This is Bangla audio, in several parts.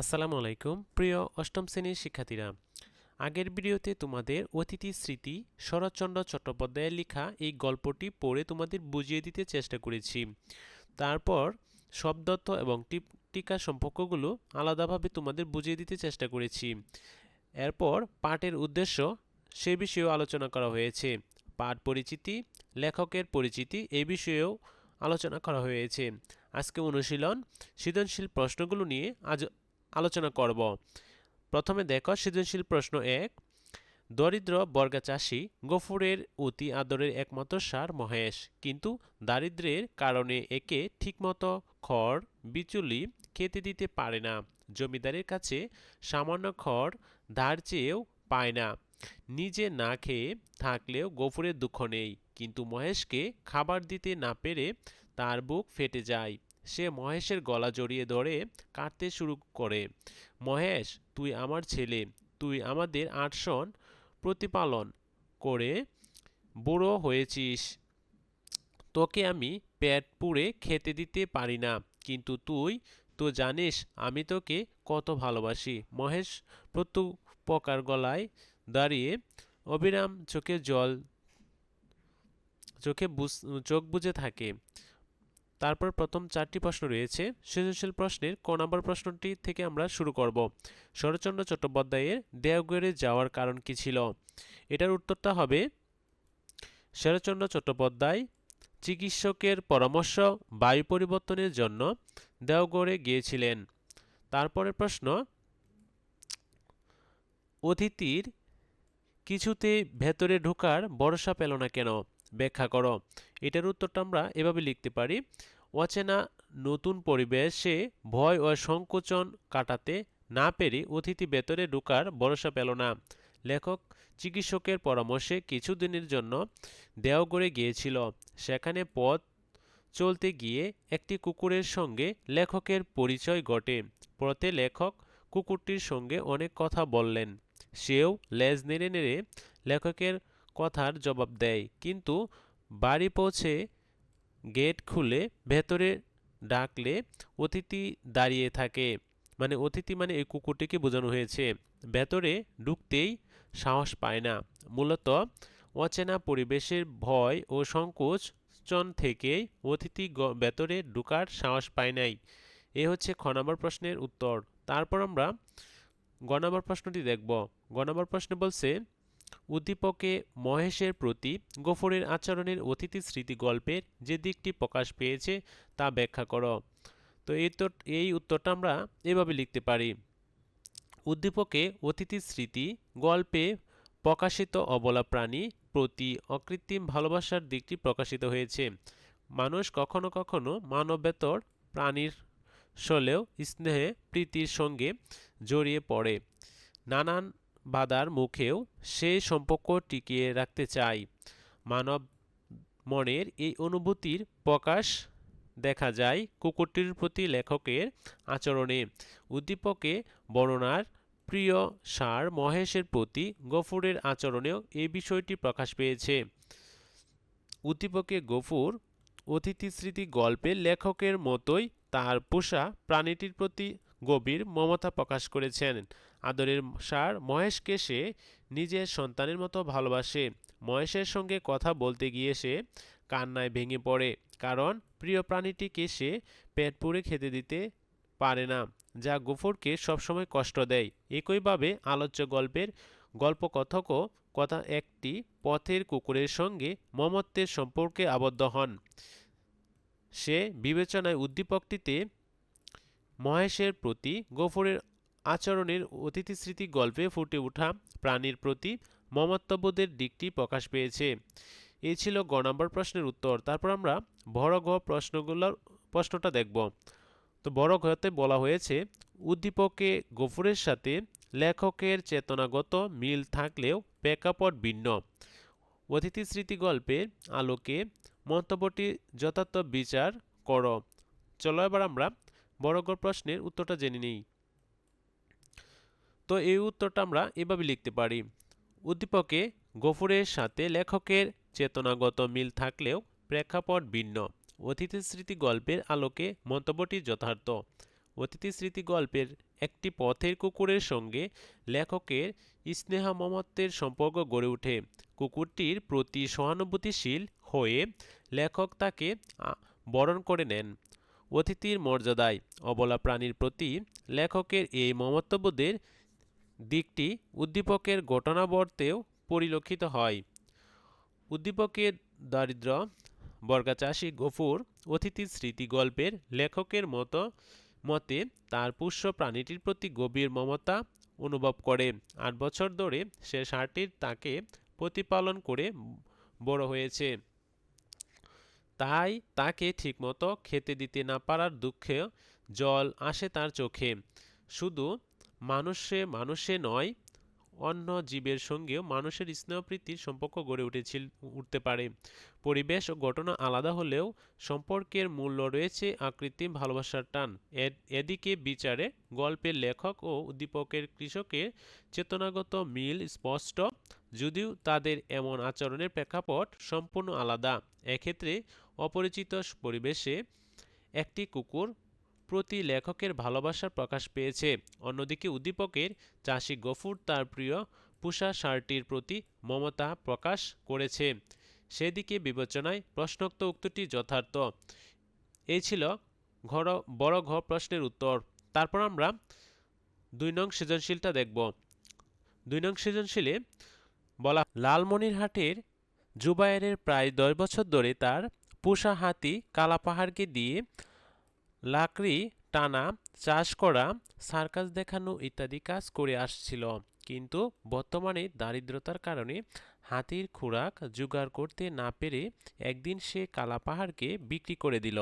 আসসালামু আলাইকুম, প্রিয় অষ্টম শ্রেণির শিক্ষার্থীরা। আগের ভিডিওতে তোমাদের অতিথি স্মৃতি শরৎচন্দ্র চট্টোপাধ্যায়ের লেখা এই গল্পটি পড়ে তোমাদের বুঝিয়ে দিতে চেষ্টা করেছি। তারপর শব্দত্ব এবং টিকা সম্পর্কগুলো আলাদাভাবে তোমাদের বুঝিয়ে দিতে চেষ্টা করেছি। এরপর পাঠের উদ্দেশ্য, সে বিষয়েও আলোচনা করা হয়েছে। পাঠ পরিচিতি, লেখকের পরিচিতি এই বিষয়েও আলোচনা করা হয়েছে। আজকে অনুশীলন, সৃজনশীল প্রশ্নগুলো নিয়ে আজ আলোচনা করব। প্রথমে দেখো সৃজনশীল প্রশ্ন এক, দরিদ্র বর্গা চাষি গফুরের অতি আদরের একমাত্র সার মহেশ, কিন্তু দারিদ্র্যের কারণে একে ঠিকমতো খড়, বিচুলি খেতে দিতে পারে না, জমিদারের কাছে সামান্য খড় ধার চেয়েও পায় না, নিজে না খেয়ে থাকলেও গফুরের দুঃখ নেই, কিন্তু মহেশকে খাবার দিতে না পেরে তার বুক ফেটে যায়। সে মহেশের গলা জড়িয়ে ধরে কাঁদতে শুরু করে, মহেশ, তুই আমার ছেলে, তুই আমাদের আটশন প্রতিপালন করে বুড়ো হয়েছিস। তোকে আমি পেট পুড়ে খেতে দিতে পারি না, কিন্তু তুই তো জানিস আমি তোকে কত ভালোবাসি। মহেশ প্রত্যুপকার গলায় দাঁড়িয়ে অবিরাম চোখে জল, চোখে চোখ বুঝে থাকে। তারপর প্রথম চারটি প্রশ্ন রয়েছে। সৃজনশীল প্রশ্নের ক নম্বর প্রশ্নটি থেকে আমরা শুরু করব। শরৎচন্দ্র চট্টোপাধ্যায়ের দেওঘরে যাওয়ার কারণ কি ছিল? এটার উত্তরটা হবে, শরৎচন্দ্র চট্টোপাধ্যায় চিকিৎসকের পরামর্শ বায়ু পরিবর্তনের জন্য দেওঘরে গিয়েছিলেন। তারপরের প্রশ্ন, অতিথির কিছুতে ভেতরে ঢোকার ভরসা পেল না কেন? ব্যাখ্যা করো। এটার উত্তরটা আমরা এভাবে লিখতে পারি, অচেনা নতুন পরিবেশে ভয় ও সংকোচন কাটাতে না পেরে অতিথি ভেতরে ঢোকার ভরসা পেল না। লেখক চিকিৎসকের পরামর্শে কিছুদিনের জন্য দেওঘরে গিয়েছিল। সেখানে পথ চলতে গিয়ে একটি কুকুরের সঙ্গে লেখকের পরিচয় ঘটে। পথে লেখক কুকুরটির সঙ্গে অনেক কথা বললেন। সেও লেজ নেড়ে নেড়ে লেখকের কথার জবাব দেয়, কিন্তু বাড়ি পৌঁছে গেট খুলে ভেতরে ডাকলে অতিথি দাঁড়িয়ে থাকে। মানে অতিথি মানে এই কুকুরটিকে বোঝানো হয়েছে। ভেতরে ঢুকতেই সাহস পায় না। মূলত অচেনা পরিবেশের ভয় ও সংকোচন থেকেই অতিথি ভেতরে ঢুকার সাহস পায় নাই। এ হচ্ছে খ নম্বর প্রশ্নের উত্তর। তারপর আমরা গ নম্বর প্রশ্নটি দেখব। গ নম্বর প্রশ্ন বলছে উদ্দীপকে মহেশের প্রতি গফরের আচরণের অতিথি স্মৃতি গল্পের যে দিকটি প্রকাশ পেয়েছে তা ব্যাখ্যা করো। তো এই তো এই উত্তরটা আমরা এভাবে লিখতে পারি। উদ্দীপকে অতিথি স্মৃতি গল্পে প্রকাশিত অবলা প্রাণী প্রতি অকৃত্রিম ভালোবাসার দিকটি প্রকাশিত হয়েছে। মানুষ কখনো কখনো মানবেতর প্রাণীর শলেও স্নেহে, প্রীতির সঙ্গে জড়িয়ে পড়ে। নানান বাধার মুখেও সে সম্পর্ক টিকিয়ে রাখতে চাই মানব মনের এই অনুভূতির প্রকাশ দেখা যায় কুকুরটির প্রতি লেখকের আচরণে। উদ্দীপকে বর্ণনার প্রিয় সার মহেশের প্রতি গফুরের আচরণেও এই বিষয়টি প্রকাশ পেয়েছে। উদ্দীপকে গফুর অতিথি স্মৃতি গল্পের লেখকের মতোই তার পোষা প্রাণীটির প্রতি গভীর মমতা প্রকাশ করেছেন। আদরের সার মহেশকে সে নিজের সন্তানের মতো ভালোবাসে। মহেশের সঙ্গে কথা বলতে গিয়ে সে কান্নায় ভেঙে পড়ে, কারণ প্রিয় প্রাণীটিকে সে পেট পুড়ে খেতে দিতে পারে না, যা গোফরকে সবসময় কষ্ট দেয়। একইভাবে আলোচ্য গল্পের গল্পকথকও কথা একটি পথের কুকুরের সঙ্গে মমত্বের সম্পর্কে আবদ্ধ হন। সে বিবেচনায় উদ্দীপকটিতে মহেশের প্রতি, গফরের আচরণের অতিথি স্মৃতি গল্পে ফুটে ওঠা প্রাণীর প্রতি মমত্ববোধের দিকটি প্রকাশ পেয়েছে। এই ছিল গ নম্বর প্রশ্নের উত্তর। তারপর আমরা বড় ঘ প্রশ্নগুলোর প্রশ্নটা দেখব। তো বড় ঘতে বলা হয়েছে, উদ্দীপকে গফুরের সাথে লেখকের চেতনাগত মিল থাকলেও প্রেক্ষাপট ভিন্ন। অতিথি স্মৃতি গল্পের আলোকে মন্তব্যটি যথার্থ বিচার করো। চলো এবার আমরা বড়গড় প্রশ্নের উত্তরটা জেনে নিই। তো এই উত্তরটা আমরা এভাবে লিখতে পারি। উদ্দীপকে গফুরের সাথে লেখকের চেতনাগত মিল থাকলেও প্রেক্ষাপট ভিন্ন। অতিথি স্মৃতি গল্পের আলোকে মন্তব্যটি যথার্থ। অতিথি স্মৃতি গল্পের একটি পথের কুকুরের সঙ্গে লেখকের স্নেহ মমত্বের সম্পর্ক গড়ে ওঠে। কুকুরটির প্রতি সহানুভূতিশীল হয়ে লেখক তাকে বরণ করে নেন। অতিথির মর্যাদায় অবলা প্রাণীর প্রতি লেখকের এই মমত্ববোধের দিকটি উদ্দীপকের ঘটনাবর্তেও পরিলক্ষিত হয়। উদ্দীপকের দারিদ্র বর্গাচাষী গফুর অতিথির স্মৃতি গল্পের লেখকের মতো মতে তার পুষ্য প্রাণীটির প্রতি গভীর মমতা অনুভব করে। আট বছর ধরে সে ষাঁড়টির তাকে প্রতিপালন করে বড় হয়েছে। তাই তাকে ঠিকমতো খেতে দিতে না পারার দুঃখে জল আসে তার চোখে। শুধু মানুষে মানুষে নয়, অন্য জীবের সঙ্গেও মানুষের স্নেহপ্রীতির সম্পর্ক গড়ে উঠেছিল, উঠতে পারে। পরিবেশ ও ঘটনা আলাদা হলেও সম্পর্কের মূল্য রয়েছে আকৃতিম ভালোবাসার টান। এদিকে বিচারে গল্পের লেখক ও উদ্দীপকের কৃষকের চেতনাগত মিল স্পষ্ট, যদিও তাদের এমন আচরণের প্রেক্ষাপট সম্পূর্ণ আলাদা। এক্ষেত্রে অপরিচিত পরিবেশে একটি কুকুর প্রতি লেখকের ভালোবাসার প্রকাশ পেয়েছে। অন্যদিকে উদ্দীপকের চাষি গফুর তার প্রিয় পুষা ষাঁড়টির প্রতি মমতা প্রকাশ করেছে। সেদিকে বিবেচনায় প্রশ্নোক্ত উক্তিটি যথার্থ। এই ছিল ঘর, বড় ঘ প্রশ্নের উত্তর। তারপর আমরা দুই নং সৃজনশীলটা দেখব। দুই নং সৃজনশীলে বলা লালমনিরহাটের জুবায়েরের প্রায় দশ বছর ধরে তার পোষা হাতি কালাপাহাড়কে দিয়ে লাকড়ি, টানা, চাষ করা, সার্কাস দেখানো ইত্যাদি কাজ করে আসছিল। কিন্তু বর্তমানে দারিদ্রতার কারণে হাতির খোরাক জোগাড় করতে না পেরে একদিন সে কালাপাহাড়কে বিক্রি করে দিল।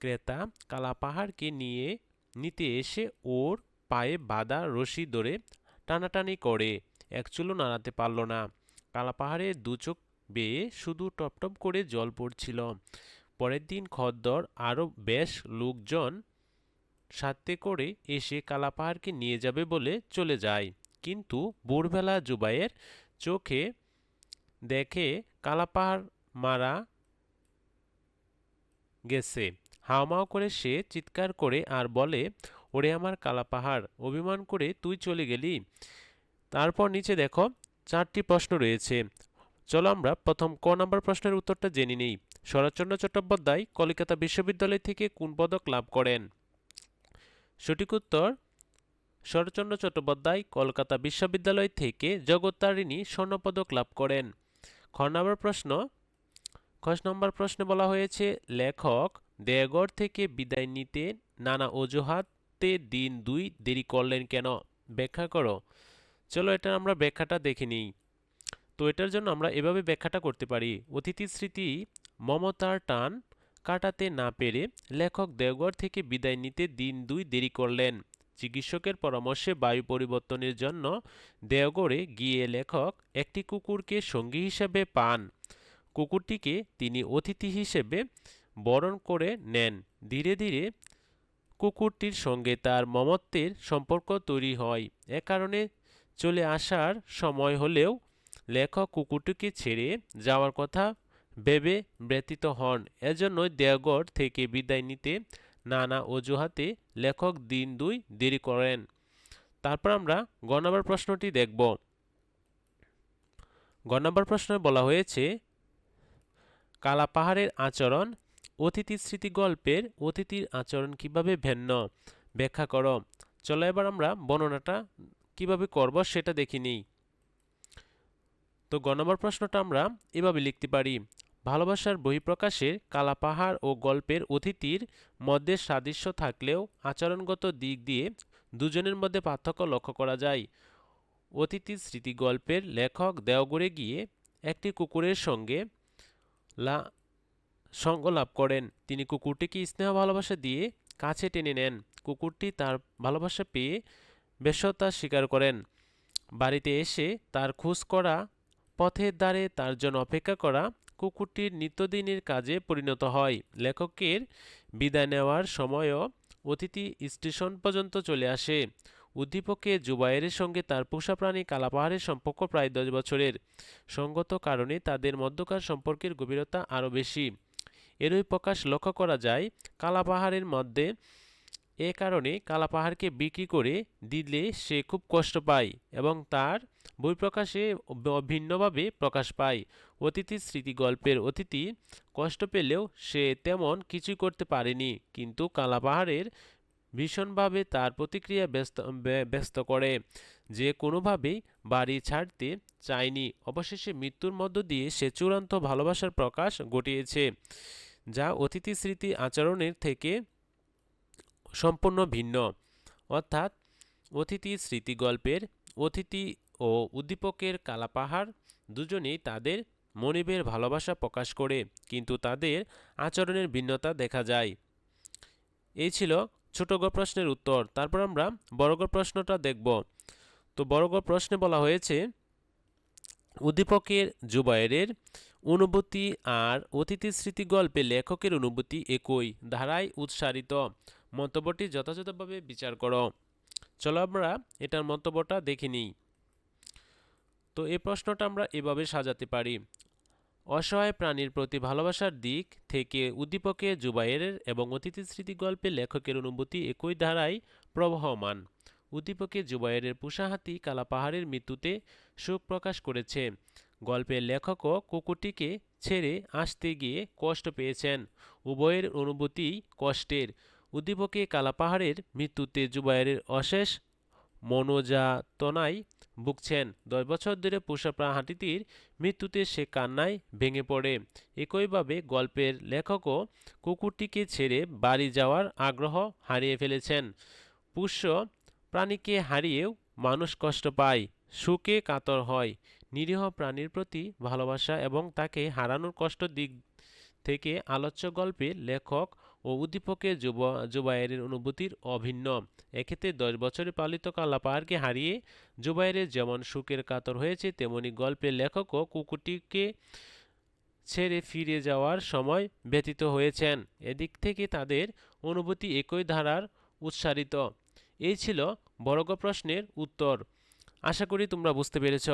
ক্রেতা কালাপাহাড়কে নিয়ে, নিতে এসে ওর পায়ে বাঁধা রশি ধরে টানাটানি করে, এক চুলো নাড়াতে পারল না। কালাপাহাড়ের দু চোখ বেয়ে শুধু টপটপ করে জল পড়ছিল। পরের দিন খদ্দর আরও বেশ লোকজন সাথে করে এসে কালাপাহাড়কে নিয়ে যাবে বলে চলে যায়। কিন্তু ভোরবেলা জুবাইয়ের চোখে দেখে কালাপাহাড় মারা গেছে। হাওমাও করে সে চিৎকার করে আর বলে, ওরে আমার কালাপাহাড়, অভিমান করে তুই চলে গেলি। তারপর নিচে দেখো, চারটি প্রশ্ন রয়েছে। চলো আমরা প্রথম ক নম্বর প্রশ্নের উত্তরটা জেনে নিই। শরৎচন্দ্র চট্টোপাধ্যায় কলিকাতা বিশ্ববিদ্যালয় থেকে কোন পদক লাভ করেন? সঠিক উত্তর, শরৎচন্দ্র চট্টোপাধ্যায় কলকাতা বিশ্ববিদ্যালয় থেকে জগত্তারিণী স্বর্ণপদক লাভ করেন। খ নম্বর প্রশ্ন, খ নম্বর প্রশ্নে বলা হয়েছে, লেখক দেগড় থেকে বিদায় নিতে নানা অজুহাতে দিন দুই দেরি করলেন কেন? ব্যাখ্যা করো। চলো এটা আমরা ব্যাখ্যাটা দেখে নিই। তো এটার জন্য আমরা এভাবে ব্যাখ্যাটা করতে পারি। অতিথি স্মৃতি, মমতার টান, কাটাতে না পেরে লেখক দেওঘর থেকে বিদায় নিতে দিন দুই দেরি করলেন। চিকিৎসকের পরামর্শে বায়ু পরিবর্তনের জন্য দেওগড়ে গিয়ে লেখক একটি কুকুরকে সঙ্গী হিসেবে পান। কুকুরটিকে তিনি অতিথি হিসেবে বরণ করে নেন। ধীরে ধীরে কুকুরটির সঙ্গে তার মমত্বের সম্পর্ক তৈরি হয়। এ কারণে চলে আসার সময় হলেও লেখক কুকুরটিকে ছেড়ে যাওয়ার কথা ভেবে ব্যতীত হন। এজন্যই দেওগড় থেকে বিদায় নিতে নানা অজুহাতে লেখক দিন দুই দেরি করেন। তারপর আমরা গ নম্বর প্রশ্নটি দেখব। গ নম্বর প্রশ্নে বলা হয়েছে, কালা পাহাড়ের আচরণ অতিথি স্মৃতি গল্পের অতিথির আচরণ কীভাবে ভিন্ন? ব্যাখ্যা করো। চলো এবার আমরা বর্ণনাটা কীভাবে করব সেটা দেখি নিই। তো গ নম্বর প্রশ্নটা আমরা এভাবে লিখতে পারি। ভালোবাসার বহিঃপ্রকাশের কালা পাহাড় ও গল্পের অতিথির মধ্যে সাদৃশ্য থাকলেও আচরণগত দিক দিয়ে দুজনের মধ্যে পার্থক্য লক্ষ্য করা যায়। অতিথির স্মৃতি গল্পের লেখক দেওগড়ে গিয়ে একটি কুকুরের সঙ্গে লা সঙ্গ লাভ করেন। তিনি কুকুরটিকে স্নেহ ভালোবাসা দিয়ে কাছে টেনে নেন। কুকুরটি তার ভালোবাসা পেয়ে ব্যস্ততা স্বীকার করেন। বাড়িতে এসে তার খোঁজ করা পথের দ্বারে তার জন্য অপেক্ষা করা কুকুরটির নিত্যদিনের কাজে পরিণত হয়। লেখকের বিদায় নেওয়ার সময়ও অতিথি স্টেশন পর্যন্ত চলে আসে। উদ্দীপকে জুবাইরের সঙ্গে তার পোষা প্রাণী কালাপাহাড়ের সম্পর্ক প্রায় দশ বছরের। সঙ্গত কারণে তাদের মধ্যকার সম্পর্কের গভীরতা আরও বেশি। এরই প্রকাশ লক্ষ্য করা যায়, কালাপাহাড়ের মধ্যে এ কারণে কালাপাহাড়কে বিক্রি করে দিলে সে খুব কষ্ট পায় এবং তার বই প্রকাশে ভিন্নভাবে প্রকাশ পায়। অতিথির স্মৃতি গল্পের অতিথি কষ্ট পেলেও সে তেমন কিছুই করতে পারেনি, কিন্তু কালাপাহাড়ের ভীষণভাবে তার প্রতিক্রিয়া ব্যস্ত, ব্য- ব্যস্ত করে। যে কোনোভাবেই বাড়ি ছাড়তে চায়নি, অবশেষে মৃত্যুর মধ্য দিয়ে সে চূড়ান্ত ভালোবাসার প্রকাশ ঘটিয়েছে, যা অতিথি স্মৃতি আচরণের থেকে সম্পূর্ণ ভিন্ন। অর্থাৎ, অতিথি স্মৃতি গল্পের অতিথি ও উদ্দীপকের কালাপাহাড় দুজনেই তাদের মনিবের ভালোবাসা প্রকাশ করে, কিন্তু তাদের আচরণের ভিন্নতা দেখা যায়। এই ছিল ছোট গ প্রশ্নের উত্তর। তারপর আমরা বড় প্রশ্নটা দেখব। তো বড় প্রশ্নে বলা হয়েছে, উদ্দীপকের জুবায়ের অনুভূতি আর অতিথি স্মৃতি গল্পে লেখকের অনুভূতি একই, ধারায় উৎসারিত মন্তব্যটি যথাযথভাবে বিচার করো। চলো আমরা এটার মন্তব্যটা দেখে নিই। তো এই প্রশ্নটা আমরা এভাবে সাজাতে পারি। অসহায় প্রাণীর প্রতি ভালোবাসার দিক থেকে উদ্দীপকে জুবাইরের এবং অতিথি স্মৃতি গল্পে লেখকের অনুভূতি একই ধারায় প্রবহমান। উদ্দীপকে জুবাইরের পুষাহাতি কালাপাহাড়ের মৃত্যুতে শোক প্রকাশ করেছে। গল্পের লেখকও কুকুরটিকে ছেড়ে আসতে গিয়ে কষ্ট পেয়েছেন। উভয়ের অনুভূতি কষ্টের। উদ্দীপকে কালাপাহাড়ের মৃত্যুতে জুবাইরের অশেষ মনোযাতনায় ভুগছেন। দশ বছর ধরে পোষা হাঁটিটির মৃত্যুতে সে কান্নায় ভেঙে পড়ে। একইভাবে গল্পের লেখকও কুকুরটিকে ছেড়ে বাড়ি যাওয়ার আগ্রহ হারিয়ে ফেলেছেন। পুষ্য প্রাণীকে হারিয়েও মানুষ কষ্ট পায়, সুখে কাতর হয়, নিরীহ প্রাণীর প্রতি ভালোবাসা এবং তাকে হারানোর কষ্ট দিক থেকে আলোচ্য গল্পে লেখক ও উদ্দীপকের যুব অনুভূতির অভিন্ন। এক্ষেত্রে দশ বছরে পালিত কালাপাহাড়কে হারিয়ে জুবাইরের যেমন সুখের কাতর হয়েছে, তেমনি গল্পের লেখকও কুকুরটিকে ছেড়ে ফিরে যাওয়ার সময় ব্যতীত হয়েছেন। এদিক থেকে তাদের অনুভূতি একই ধারার উৎসারিত এই ছিল বর্গ প্রশ্নের উত্তর। আশা করি তোমরা বুঝতে পেরেছ।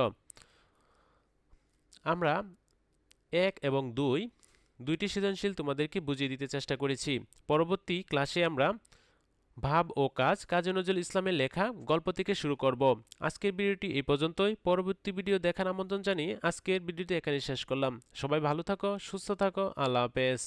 আমরা এক এবং দুই দুইটি সৃজনশীল তোমাদেরকে বুঝিয়ে দিতে চেষ্টা করেছি। পরবর্তী ক্লাসে আমরা ভাব ও কাজ, কাজী নজরুল ইসলামের লেখা, গল্প থেকে শুরু করব। আজকের ভিডিওটি এই পর্যন্তই। পরবর্তী ভিডিও দেখার আমন্ত্রণ জানিয়ে আজকের ভিডিওটি এখানে শেষ করলাম। সবাই ভালো থাকো, সুস্থ থাকো। আল্লাহ হাফেজ।